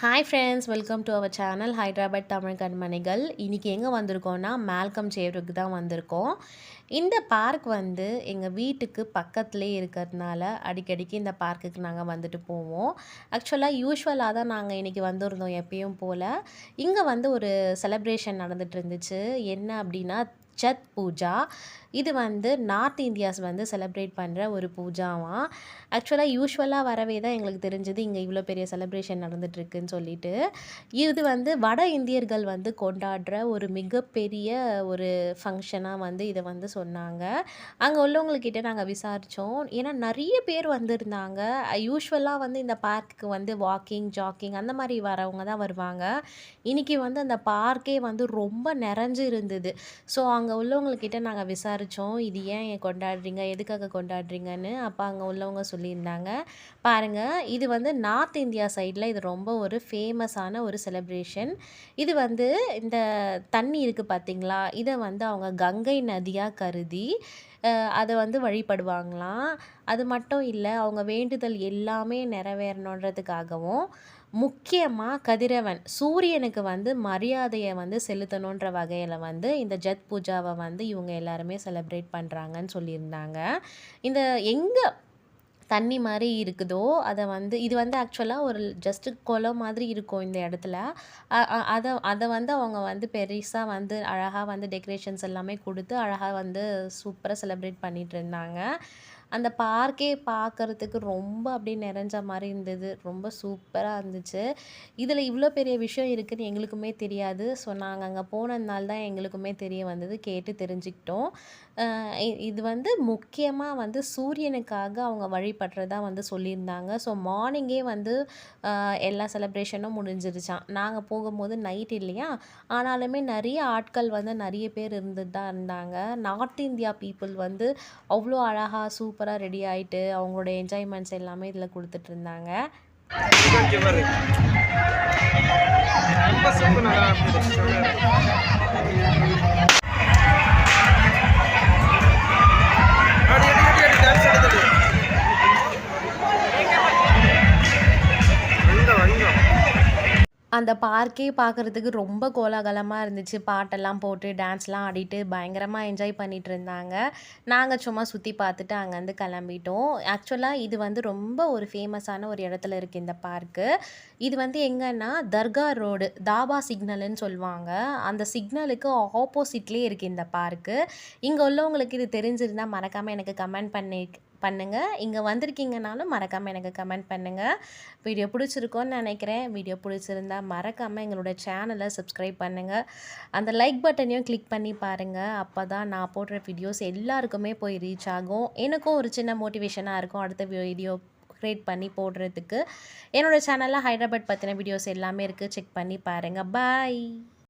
Hi friends welcome to our channel Hyderabad Tamil கண்மணிகள் இன்றைக்கி எங்கே வந்திருக்கோன்னா மேல்கம் சேவருக்கு தான் வந்திருக்கோம். இந்த பார்க் வந்து எங்கள் வீட்டுக்கு பக்கத்துலேயே இருக்கிறதுனால அடிக்கடிக்கு இந்த பார்க்குக்கு நாங்கள் வந்துட்டு போவோம். ஆக்சுவலாக யூஸ்வலாக தான் நாங்கள் இன்றைக்கி வந்திருந்தோம் எப்பயும் போல். இங்கே வந்து ஒரு செலப்ரேஷன் நடந்துகிட்டு இருந்துச்சு. என்ன அப்படின்னா சத் பூஜா. இது வந்து நார்த் இந்தியாஸ் வந்து செலிப்ரேட் பண்ணுற ஒரு பூஜாவாம் ஆக்சுவலாக யூஸ்வலாக வரவே தான் எங்களுக்கு தெரிஞ்சது இங்கே இவ்வளோ பெரிய செலிப்ரேஷன் நடந்துகிட்ருக்குன்னு சொல்லிட்டு. இது வந்து வட இந்தியர்கள் வந்து கொண்டாடுற ஒரு மிகப்பெரிய ஒரு ஃபங்க்ஷனாக வந்து இதை வந்து சொன்னாங்க. அங்கே உள்ளவங்கக்கிட்ட நாங்கள் விசாரித்தோம் ஏன்னா நிறைய பேர் வந்திருந்தாங்க. யூஸ்வலாக வந்து இந்த பார்க்குக்கு வந்து வாக்கிங் ஜாக்கிங் அந்த மாதிரி வரவங்க தான் வருவாங்க. இன்றைக்கி வந்து அந்த பார்க்கே வந்து ரொம்ப நிறைஞ்சு இருந்தது ஸோ அங்கே அங்கே உள்ளவங்கக்கிட்ட நாங்கள் விசாரித்தோம் இது ஏன் கொண்டாடுறீங்க? எதுக்காக கொண்டாடுறீங்கன்னு அப்போ அங்கே உள்ளவங்க சொல்லியிருந்தாங்க. பாருங்கள் இது வந்து நார்த் இந்தியா சைடில் இது ரொம்ப ஒரு ஃபேமஸான ஒரு செலிப்ரேஷன். இது வந்து இந்த தண்ணி இருக்குது பார்த்திங்களா இதை வந்து அவங்க கங்கை நதியாக கருதி அதை வந்து வழிபடுவாங்களாம். அது மட்டும் இல்லை அவங்க வேண்டுதல் எல்லாமே நிறைவேறணுன்றதுக்காகவும் முக்கியமாக கதிரவன் சூரியனுக்கு வந்து மரியாதையை வந்து செலுத்தணுன்ற வகையில் வந்து இந்த ஜத் பூஜாவை வந்து இவங்க எல்லாருமே செலிப்ரேட் பண்ணுறாங்கன்னு சொல்லியிருந்தாங்க. இந்த எங்கே தண்ணி மாதிரி இருக்குதோ அதை வந்து இது வந்து ஆக்சுவலாக ஒரு ஜஸ்ட்டு குளம் மாதிரி இருக்கும் இந்த இடத்துல. அதை அதை வந்து அவங்க வந்து பெருசாக வந்து அழகாக வந்து டெக்கரேஷன்ஸ் எல்லாமே கொடுத்து அழகாக வந்து சூப்பராக செலிப்ரேட் பண்ணிகிட்டு இருந்தாங்க. அந்த பார்க்கே பார்க்கறதுக்கு ரொம்ப அப்படியே நிறைஞ்ச மாதிரி இருந்தது. ரொம்ப சூப்பராக இருந்துச்சு. இதில் இவ்வளோ பெரிய விஷயம் இருக்குதுன்னு எங்களுக்குமே தெரியாது. ஸோ நாங்கள் அங்கே போனதுனால தான் எங்களுக்குமே தெரிய வந்தது. கேட்டு தெரிஞ்சுக்கிட்டோம். இது வந்து முக்கியமாக வந்து சூரியனுக்காக அவங்க வழிபடுறதா வந்து சொல்லியிருந்தாங்க. ஸோ மார்னிங்கே வந்து எல்லா செலப்ரேஷனும் முடிஞ்சிருச்சான் நாங்கள் போகும்போது நைட் இல்லையா? ஆனாலுமே நிறைய ஆட்கள் வந்து நிறைய பேர் இருந்துட்டு தான் இருந்தாங்க. நார்த் இந்தியா பீப்புள் வந்து அவ்வளோ அழகாக சூப்பராக ரெடி ஆகிட்டு அவங்களோட என்ஜாய்மெண்ட்ஸ் எல்லாமே இதில் கொடுத்துட்ருந்தாங்க அந்த பார்க்கே பார்க்குறதுக்கு ரொம்ப கோலாகலமாக இருந்துச்சு. பாட்டெல்லாம் போட்டு டான்ஸ்லாம் ஆடிட்டு பயங்கரமாக என்ஜாய் பண்ணிகிட்டு இருந்தாங்க. நாங்கள் சும்மா சுற்றி பார்த்துட்டு அங்கேருந்து கிளம்பிட்டோம். ஆக்சுவலாக இது வந்து ரொம்ப ஒரு ஃபேமஸான ஒரு இடத்துல இருக்குது இந்த பார்க்கு. இது வந்து எங்கன்னா தர்கா ரோடு தாபா சிக்னல்னு சொல்லுவாங்க. அந்த சிக்னலுக்கு ஆப்போசிட்லேயே இருக்குது இந்த பார்க்கு. இங்கே உள்ளவங்களுக்கு இது தெரிஞ்சிருந்தால் மறக்காமல் எனக்கு கமெண்ட் பண்ணி பண்ணுங்கள் இங்கே வந்திருக்கீங்கனாலும் மறக்காமல் எனக்கு கமெண்ட் பண்ணுங்கள் வீடியோ பிடிச்சிருக்கோன்னு நினைக்கிறேன். வீடியோ பிடிச்சிருந்தா மறக்காமல் எங்களோட சேனலை சப்ஸ்கிரைப் பண்ணுங்கள் அந்த லைக் பட்டனையும் கிளிக் பண்ணி பாருங்கள் அப்போ தான் நான் போடுற வீடியோஸ் எல்லாருக்குமே போய் ரீச் ஆகும். எனக்கும் ஒரு சின்ன மோட்டிவேஷனாக இருக்கும் அடுத்த வீடியோ க்ரியேட் பண்ணி போடுறதுக்கு. என்னோடய சேனலில் ஹைதராபாத் பற்றின வீடியோஸ் எல்லாமே இருக்குது செக் பண்ணி பாருங்கள் பாய்